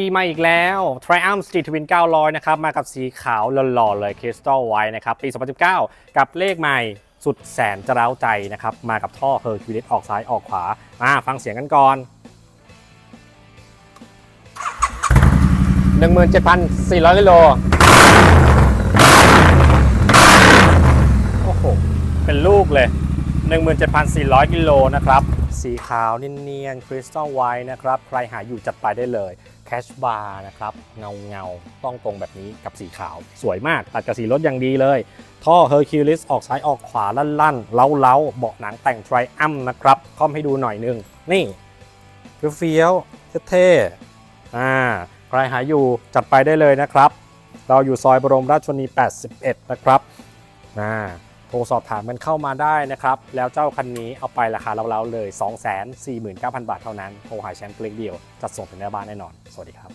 ดีมาอีกแล้ว Triumph Street Twin 900 นะครับ มากับสีขาวหล่อๆเลย Crystal White นะครับ ปี 2019 กับเลขใหม่สุดแสนจะร้าใจนะครับ มากับท่อ Hercules ออกซ้ายออกขวามาฟังเสียงกันก่อน 17,400กิโลโอ้โห เป็นลูกเลย 17,400 กิโลนะครับ สีขาวเนียนๆคริสตัลไวท์นะครับ ใครหาอยู่จัดไปได้เลยแคชบาร์นะครับ เงาเงาต้องตรงแบบนี้กับสีขาว สวยมาก ตัดกับสีรถอย่างดีเลย ท่อ Hercules ออกซ้ายออกขวาลั่นๆ เล้าๆ เบาะหนังแต่ง Triumph นะครับ คอมให้ดูหน่อยนึง นี่เฟี้ยวเท่ๆอ่าใครหาอยู่จัดไปได้เลยนะครับ เราอยู่ซอยบรมราชชนนี81 นะครับอ่า โทรสอบถามกันเข้ามาได้นะครับ แล้วเจ้าคันนี้เอาไปราคาเล่าๆเลย 249,000 บาทเท่านั้น โทรหาแชมป์เล็กเดียวจัดส่งถึงหน้าบ้านแน่นอน สวัสดีครับ